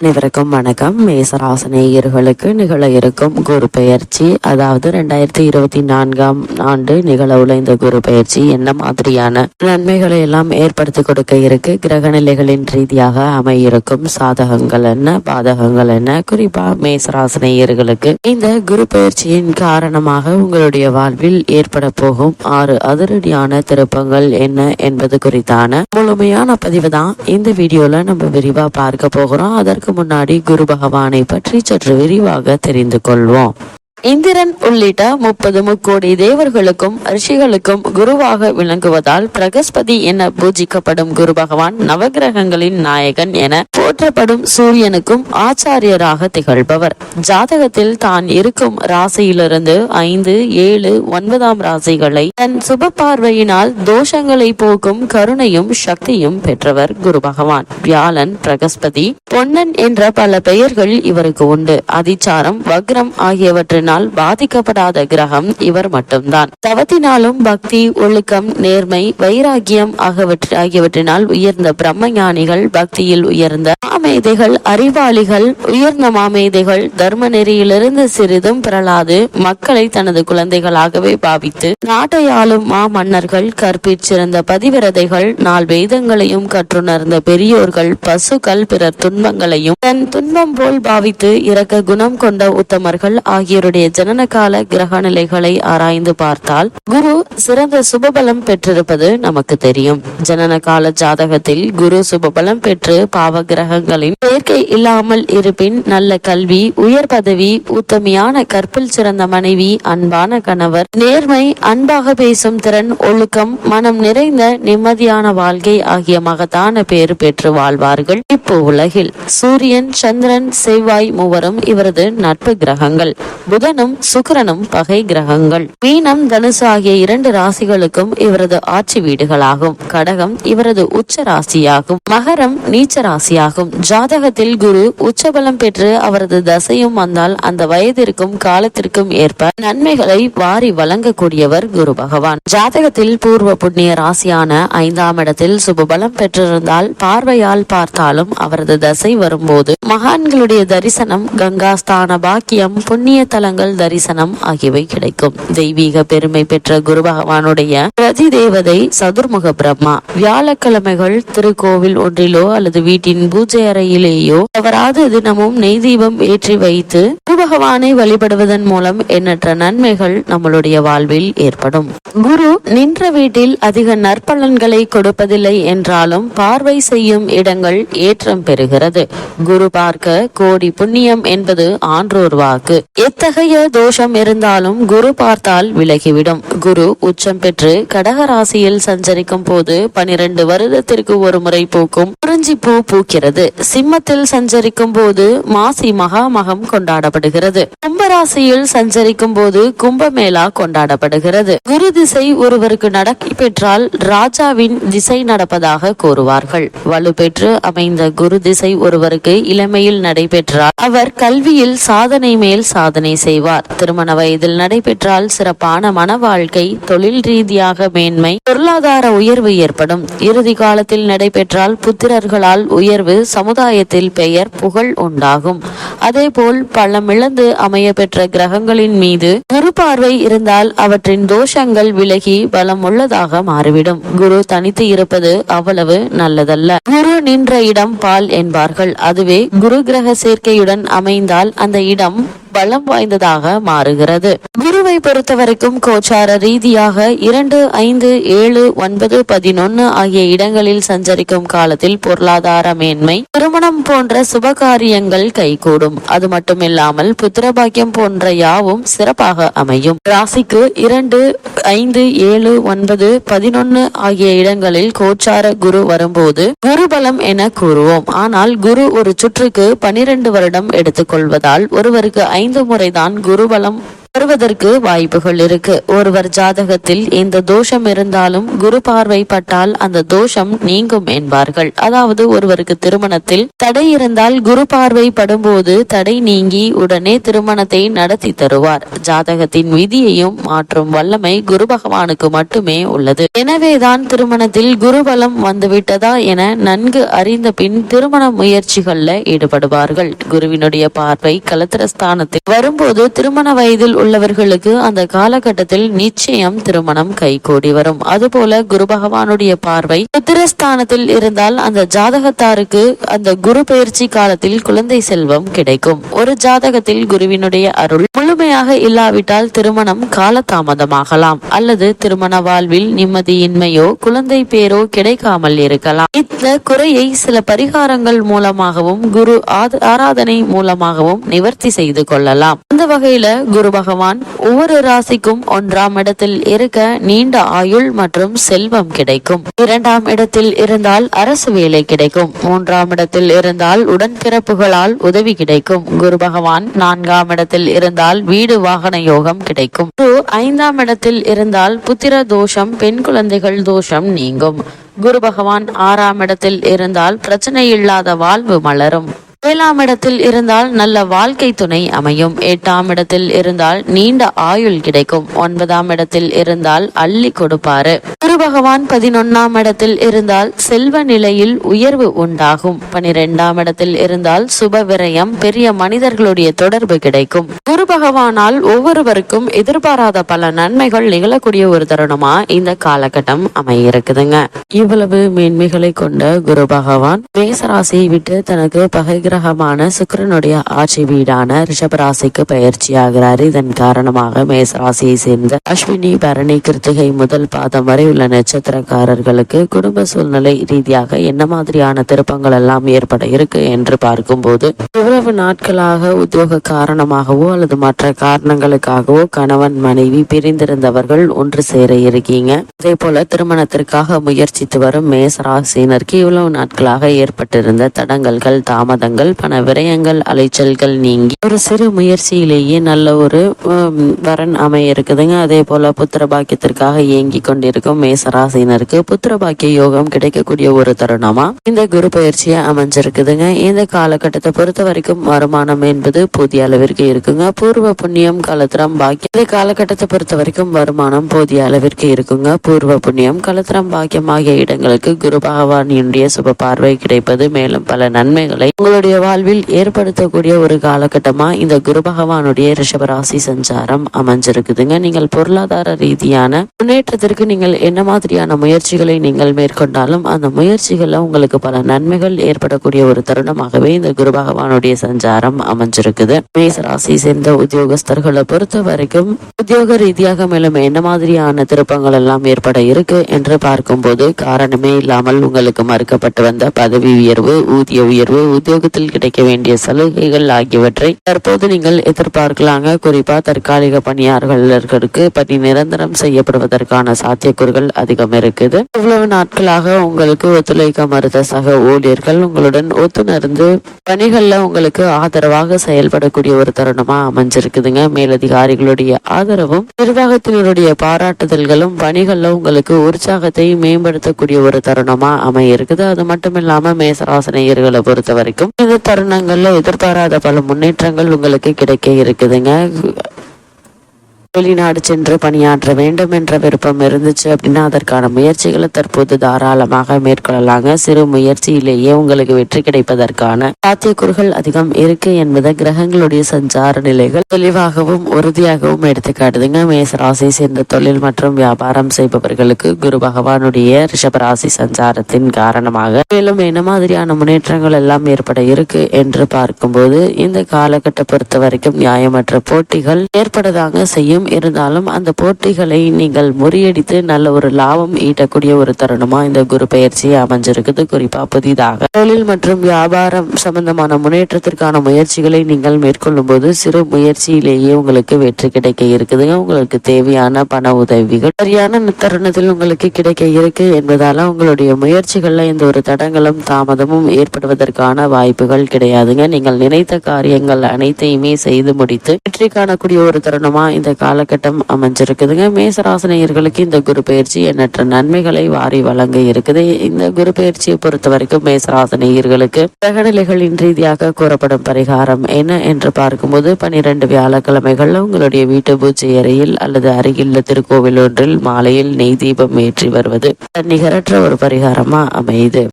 அனைவருக்கும் வணக்கம். மேசராசனேயர்களுக்கு நிகழ இருக்கும் குரு பெயர்ச்சி. அதாவது ரெண்டாயிரத்தி இருபத்தி நான்காம் ஆண்டு நிகழ உள்ள இந்த குரு பெயர்ச்சி. என்ன மாதிரியான நன்மைகளை எல்லாம் ஏற்படுத்தி கொடுக்க இருக்கு? கிரக நிலைகளின் ரீதியாக அமையிருக்கும் சாதகங்கள் என்ன? பாதகங்கள் என்ன? குறிப்பா மேசராசனேயர்களுக்கு இந்த குரு பெயர்ச்சியின் காரணமாக உங்களுடைய வாழ்வில் ஏற்பட போகும் ஆறு அதிரடியான திருப்பங்கள் என்ன என்பது குறித்தான முழுமையான பதிவு தான் இந்த வீடியோல நம்ம விரிவா பார்க்க போகிறோம். அதற்கு முன்னாடி குரு பகவானை பற்றி சற்று விரிவாக தெரிந்து கொள்வோம். இந்திரன் உள்ளிட்ட முப்பது முக்கோடி தேவர்களுக்கும் ரிஷிகளுக்கும் குருவாக விளங்குவதால் பிரகஸ்பதி என பூஜிக்கப்படும் குரு பகவான் நவகிரகங்களின் நாயகன் என போற்றப்படும் சூரியனுக்கும் ஆச்சாரியராக திகழ்பவர். ஜாதகத்தில் தான் இருக்கும் ராசியிலிருந்து ஐந்து ஏழு ஒன்பதாம் ராசிகளை தன் சுப பார்வையினால் தோஷங்களை போக்கும் கருணையும் சக்தியும் பெற்றவர் குரு பகவான். வியாழன் பிரகஸ்பதி பொன்னன் என்ற பல பெயர்கள் இவருக்கு உண்டு. அதிச்சாரம் வக்ரம் ஆகியவற்றின் ஆகியவற்றினால் பாதிக்கப்படாத கிரகம் இவர் மட்டும்தான். தவத்தினாலும் பக்தி ஒழுக்கம் நேர்மை வைராகியம் ஆகியவற்றினால் உயர்ந்த பிரம்ம ஞானிகள் பக்தியில் உயர்ந்த மாமேதைகள் அறிவாளிகள் உயர்ந்த மாமேதைகள் தர்ம நெறியிலிருந்து சிறிதும் பிறளாது மக்களை தனது குழந்தைகளாகவே பாவித்து நாட்டை ஆளும் மா மன்னர்கள் பதிவிரதைகள் நால் வேதங்களையும் கற்றுணர்ந்த பெரியோர்கள் பசுக்கள் பிறர் துன்பங்களையும் தன் துன்பம் போல் பாவித்து இறக்க குணம் கொண்ட உத்தமர்கள் ஆகியோருடைய ஜனன கால கிரக நிலைகளை ஆராய்ந்து பார்த்தால் குரு சிறந்த சுபபலம் பெற்றிருப்பது நமக்கு தெரியும். ஜனன கால ஜாதகத்தில் குரு சுபபலம் பெற்று பாவ கிரகங்களின் சேர்க்கை இல்லாமல் இருப்பின் நல்ல கல்வி உயர் பதவி உத்தமையான கற்பில் சிறந்த மனைவி அன்பான கணவர் நேர்மை அன்பாக பேசும் திறன் ஒழுக்கம் மனம் நிறைந்த நிம்மதியான வாழ்க்கை ஆகிய மகத்தான பேறு பெற்று வாழ்வார்கள் இப்போ உலகில். சூரியன் சந்திரன் செவ்வாய் மூவரும் இவரது நட்பு கிரகங்கள். புதனும் சுக்கரனும் பகை கிரகங்கள். மீனம் தனுசு ஆகிய இரண்டு ராசிகளுக்கும் இவரது ஆட்சி வீடுகளாகும். கடகம் இவரது உச்ச ராசியாகும் மகரம் நீச்ச ராசியாகும் ஜாதகத்தில் குரு உச்சபலம் பெற்று அவரது தசையும் வந்தால் அந்த வயதிற்கும் காலத்திற்கும் ஏற்ப நன்மைகளை வாரி வழங்கக்கூடியவர் குரு பகவான். ஜாதகத்தில் பூர்வ புண்ணிய ராசியான ஐந்தாம் இடத்தில் சுபபலம் பெற்றிருந்தால் பார்வையால் பார்த்தாலும் அவரது தசை வரும்போது மகான்களுடைய தரிசனம் கங்கா ஸ்தான பாக்கியம் புண்ணிய தலங்கள் தரிசனம் ஆகியவை கிடைக்கும். தெய்வீக பெருமை பெற்ற குரு பகவானுடைய பிரதி தேவதை சதுர்முக பிரம்மா. வியாழக்கிழமைகள் திருக்கோவில் ஒன்றிலோ அல்லது வீட்டின் பூஜை அறையிலேயோ தவறாது தினமும் நெய் தீபம் ஏற்றி வைத்து குரு பகவானை வழிபடுவதன் மூலம் எண்ணற்ற நன்மைகள் நம்மளுடைய வாழ்வில் ஏற்படும். குரு நின்ற வீட்டில் அதிக நற்பலன்களை கொடுப்பதில்லை என்றாலும் பார்வை செய்யும் இடங்கள் ஏற்றம் பெறுகிறது. குரு பார்க்க கோடி புண்ணியம் என்பது ஆன்றோர் வாக்கு. எத்தகைய தோஷம் இருந்தாலும் குரு பார்த்தால் விலகிவிடும். குரு உச்சம் பெற்று கடக ராசியில் சஞ்சரிக்கும் போது பனிரெண்டு வருடத்திற்கு ஒரு முறை பூக்கும் குறிஞ்சி பூ பூக்கிறது. சிம்மத்தில் சஞ்சரிக்கும் போது மாசி மகாமகம் கொண்டாடப்படுகிறது. கும்பராசியில் சஞ்சரிக்கும் போது கும்பமேளா கொண்டாடப்படுகிறது. குரு திசை ஒருவருக்கு நடக்கி பெற்றால் ராஜாவின் திசை நடப்பதாக கூறுவார்கள். வலுப்பெற்று அமைந்த குரு திசை ஒருவருக்கு இளமையில் நடைபெற்றால் அவர் கல்வியில் சாதனை மேல் சாதனை செய்வார். திருமண வயதில் நடைபெற்றால் சிறப்பான மன வாழ்க்கை தொழில் ரீதியாக மேன்மை பொருளாதார உயர்வு ஏற்படும். இறுதி காலத்தில் நடைபெற்றால் புத்திரர்களால் உயர்வு சமுதாயத்தில் பெயர் புகழ் உண்டாகும். அதேபோல் பள்ளமிழந்து அமைய பெற்ற கிரகங்களின் மீது குரு பார்வை இருந்தால் அவற்றின் தோஷங்கள் விலகி பலம் உள்ளதாக மாறிவிடும். குரு தனித்து இருப்பது அவ்வளவு நல்லதல்ல. குரு நின்ற இடம் பால் என்பார்கள். அதுவே குரு கிரக சேர்க்கையுடன் அமைந்தால் அந்த இடம் பலம் வாய்ந்ததாக மாறுகிறது. குருவை பொறுத்தவரைக்கும் கோச்சார ரீதியாக இரண்டு ஐந்து ஏழு ஒன்பது பதினொன்னு ஆகிய இடங்களில் சஞ்சரிக்கும் காலத்தில் பொருளாதார மேன்மை திருமணம் போன்ற சுப காரியங்கள் கைகூடும். அது மட்டுமில்லாமல் புத்திரபாக்கியம் போன்ற யாவும் சிறப்பாக அமையும். ராசிக்கு இரண்டு ஐந்து ஏழு ஒன்பது பதினொன்னு ஆகிய இடங்களில் கோச்சார குரு வரும்போது குரு பலம் என கூறுவோம். ஆனால் குரு ஒரு சுற்றுக்கு பனிரெண்டு வருடம் எடுத்துக்கொள்வதால் ஒருவருக்கு ஐந்து முறைதான் குருபலம் வருவதற்கு வாய்ப்புகள் இருக்கு. ஒருவர் ஜாதகத்தில் இந்த தோஷம் இருந்தாலும் குரு பார்வை பட்டால் அந்த தோஷம் நீங்கும் என்பார்கள். அதாவது ஒருவருக்கு திருமணத்தில் தடை இருந்தால் குரு பார்வை படும்போது தடை நீங்கி உடனே திருமணத்தை நடத்தி தருவார். ஜாதகத்தின் விதியையும் மாற்றும் வல்லமை குரு பகவானுக்கு மட்டுமே உள்ளது. எனவேதான் திருமணத்தில் குருபலம் வந்துவிட்டதா என நன்கு அறிந்த பின் திருமண முயற்சிகள்ல ஈடுபடுவார்கள். குருவினுடைய பார்வை கலத்திரஸ்தானத்தில் வரும்போது திருமண வயதில் உள்ளவர்களுக்கு அந்த காலகட்டத்தில் நிச்சயம் திருமணம் கைகூடி வரும். அதுபோல குரு பகவானுடைய பார்வை புத்திரஸ்தானத்தில் இருந்தால் அந்த ஜாதகத்தாருக்கு அந்த குரு பயிற்சி காலத்தில் குழந்தை செல்வம் கிடைக்கும். ஒரு ஜாதகத்தில் குருவினுடைய அருள் முழுமையாக இல்லாவிட்டால் திருமணம் காலதாமதமாகலாம். அல்லது திருமண வாழ்வில் நிம்மதியின்மையோ குழந்தை பேரோ கிடைக்காமல் இருக்கலாம். இந்த குறையை சில பரிகாரங்கள் மூலமாகவும் குரு ஆராதனை மூலமாகவும் நிவர்த்தி செய்து கொள்ளலாம். அந்த வகையில குரு பகவான் பகவான் ஒவ்வொரு ராசிக்கும் ஒன்றாம் இடத்தில் இருக்க நீண்ட ஆயுள் மற்றும் செல்வம் கிடைக்கும். இரண்டாம் இடத்தில் இருந்தால் அரசு வேலை கிடைக்கும். மூன்றாம் இடத்தில் இருந்தால் உடன்பிறப்புகளால் உதவி கிடைக்கும். குரு பகவான் நான்காம் இடத்தில் இருந்தால் வீடு வாகன யோகம் கிடைக்கும். குரு ஐந்தாம் இடத்தில் இருந்தால் புத்திர தோஷம் பெண் குழந்தைகள் தோஷம் நீங்கும். குரு பகவான் ஆறாம் இடத்தில் இருந்தால் பிரச்சனை இல்லாத வாழ்வு மலரும். ஏழாம் இடத்தில் இருந்தால் நல்ல வாழ்க்கை துணை அமையும். எட்டாம் இடத்தில் இருந்தால் நீண்ட ஆயுள் கிடைக்கும். ஒன்பதாம் இடத்தில் இருந்தால் அள்ளி கொடுப்பாரு. குரு பகவான் பதினொன்னாம் இடத்தில் இருந்தால் செல்வ நிலையில் உயர்வு உண்டாகும். பனிரெண்டாம் இடத்தில் இருந்தால் சுப விரயம் பெரிய மனிதர்களுடைய தொடர்பு கிடைக்கும். குரு பகவானால் ஒவ்வொருவருக்கும் எதிர்பாராத பல நன்மைகள் நிகழக்கூடிய ஒரு தருணமா இந்த காலகட்டம் அமையிருக்குதுங்க. இவ்வளவு மேன்மைகளை கொண்ட குரு பகவான் மேசராசியை விட்டு தனக்கு பகைகிற கிரகமான சுக்கரனுடைய ஆட்சி வீடான ரிஷபராசிக்கு பயிற்சியாகிறார். இதன் காரணமாக மேசராசியை சேர்ந்த அஸ்வினி பரணி கிருத்திகை முதல் பாதம் வரை உள்ள நட்சத்திரக்காரர்களுக்கு குடும்ப சூழ்நிலை ரீதியாக என்ன மாதிரியான திருப்பங்கள் எல்லாம் ஏற்பட இருக்கு என்று பார்க்கும்போது இவ்வளவு நாட்களாக உத்தியோக காரணமாகவோ அல்லது மற்ற காரணங்களுக்காகவோ கணவன் மனைவி பிரிந்திருந்தவர்கள் ஒன்று சேர இருக்கீங்க. அதே போல திருமணத்திற்காக முயற்சித்து வரும் மேசராசினருக்கு இவ்வளவு நாட்களாக ஏற்பட்டிருந்த தடங்கல்கள் தாமதங்கள் பண விரயங்கள் அலைச்சல்கள் நீங்கி ஒரு சிறு முயற்சியிலேயே நல்ல ஒரு வரன் அமைய இருக்குதுங்க. அதே போல புத்திர பாக்கியத்திற்காக இயங்கி கொண்டிருக்கும் மேசராசினருக்கு புத்திர பாக்கிய யோகம் கிடைக்கக்கூடிய ஒரு தருணமா? இந்த குரு பயிற்சியை அமைஞ்சிருக்குதுங்க. இந்த காலகட்டத்தை பொறுத்த வரைக்கும் வருமானம் என்பது போதிய அளவிற்கு இருக்குங்க. பூர்வ புண்ணியம் கலத்திரம் பாக்கியம். இந்த காலகட்டத்தை பொறுத்த வரைக்கும் வருமானம் போதிய அளவிற்கு இருக்குங்க. பூர்வ புண்ணியம் கலத்திரம் பாக்கியம் ஆகிய இடங்களுக்கு குரு பகவானினுடைய சுப பார்வை கிடைப்பது மேலும் பல நன்மைகளை உங்களுடைய வாழ்வில் ஏற்படுத்தக்கூடிய ஒரு காலகட்டமா இந்த குரு பகவானுடைய ரிஷபராசி சஞ்சாரம் அமைஞ்சிருக்குதுங்க. நீங்கள் பொருளாதார ரீதியான முன்னேற்றத்திற்கு நீங்கள் என்ன மாதிரியான முயற்சிகளை நீங்கள் மேற்கொண்டாலும் அந்த முயற்சிகளில் உங்களுக்கு பல நன்மைகள் ஏற்படக்கூடிய ஒரு தருணமாகவே இந்த குரு பகவானுடைய சஞ்சாரம் அமைஞ்சிருக்குது. மேசராசி சேர்ந்த உத்தியோகஸ்தர்களை பொறுத்த வரைக்கும் உத்தியோக ரீதியாக மேலும் என்ன மாதிரியான திருப்பங்கள் எல்லாம் ஏற்பட இருக்கு என்று பார்க்கும்போது காரணமே இல்லாமல் உங்களுக்கு மறுக்கப்பட்டு வந்த பதவி உயர்வு ஊதிய உயர்வு உத்தியோகத்தில் கிடைக்க வேண்டிய சலுகைகள் ஆகியவற்றை தற்போது நீங்கள் எதிர்பார்க்கலாங்க. குறிப்பா தற்காலிக பணியாளர்களுக்கு பணி நிரந்தரம் செய்யப்படுவதற்கான சாத்தியக்கூறுகள் அதிகம் இருக்குது. இவ்வளவு நாட்களாக உங்களுக்கு ஒத்துழைக்க மறுத்த சக ஊழியர்கள் உங்களுடன் ஒத்துணர்ந்து பணிகள்ல உங்களுக்கு ஆதரவாக செயல்படக்கூடிய ஒரு தருணமா அமைஞ்சிருக்குதுங்க. மேலதிகாரிகளுடைய ஆதரவும் நிர்வாகத்தினருடைய பாராட்டுதல்களும் பணிகள்ல உங்களுக்கு உற்சாகத்தை மேம்படுத்தக்கூடிய ஒரு தருணமா அமைய இருக்குது அது மட்டும் இல்லாம மேசராசனையர்களை பொறுத்த வரைக்கும் இந்த எதிர்பாராத பல முன்னேற்றங்கள் உங்களுக்கு கிடைக்க இருக்குதுங்க. வெளிநாடு சென்று பணியாற்ற வேண்டும் என்ற விருப்பம் இருந்துச்சு அப்படின்னா அதற்கான முயற்சிகளை தற்போது தாராளமாக மேற்கொள்ளலாங்க. சிறு முயற்சியிலேயே உங்களுக்கு வெற்றி கிடைப்பதற்கான சாத்தியக்கூறுகள் அதிகம் இருக்கு என்பதை கிரகங்களுடைய சஞ்சார நிலைகள் தெளிவாகவும் உறுதியாகவும் எடுத்து காட்டுதுங்க மேசராசி சேர்ந்த தொழில் மற்றும் வியாபாரம் செய்பவர்களுக்கு குரு பகவானுடைய ரிஷபராசி சஞ்சாரத்தின் காரணமாக மேலும் என்ன மாதிரியான முன்னேற்றங்கள் எல்லாம் ஏற்பட இருக்கு என்று பார்க்கும்போது இந்த காலகட்ட பொறுத்த வரைக்கும் நியாயமற்ற போட்டிகள் ஏற்படதாங்க செய்யும். இருந்தாலும் அந்த போட்டிகளை நீங்கள் முறியடித்து நல்ல ஒரு லாபம் ஈட்டக்கூடிய ஒரு தருணமா இந்த குரு பயிற்சி அமைஞ்சிருக்குது. குறிப்பா புதிதாக. தொழில் மற்றும் வியாபாரம் சம்பந்தமான முன்னேற்றத்திற்கான முயற்சிகளை நீங்கள் மேற்கொள்ளும் போது சிறு முயற்சியிலேயே உங்களுக்கு வெற்றி கிடைக்க இருக்குதுங்க. உங்களுக்கு தேவையான பண உதவிகள். சரியான தருணத்தில் உங்களுக்கு கிடைக்க இருக்கு என்பதால உங்களுடைய முயற்சிகள்ல எந்த ஒரு தடங்களும் தாமதமும் ஏற்படுவதற்கான வாய்ப்புகள் கிடையாதுங்க. நீங்கள் நினைத்த காரியங்கள் அனைத்தையுமே செய்து முடித்து வெற்றி காணக்கூடிய ஒரு தருணமா இந்த காலகட்டம் அமைஞ்சிருக்குதுங்க. மேசராசனையர்களுக்கு இந்த குரு பயிற்சி எண்ணற்ற நன்மைகளை வாரி வழங்க இருக்குது. இந்த குரு பயிற்சியை பொறுத்த வரைக்கும் மேசராசனையர்களுக்கு கிரகநிலைகளின் ரீதியாக கூறப்படும் பரிகாரம் என்ன என்று பார்க்கும்போது பனிரெண்டு வியாழக்கிழமைகள் உங்களுடைய வீட்டு பூஜை அறையில் அல்லது அருகில் திருக்கோவில் ஒன்றில் மாலையில் நெய் தீபம் ஏற்றி வருவது நிகரற்ற ஒரு பரிகாரமா அமையுது.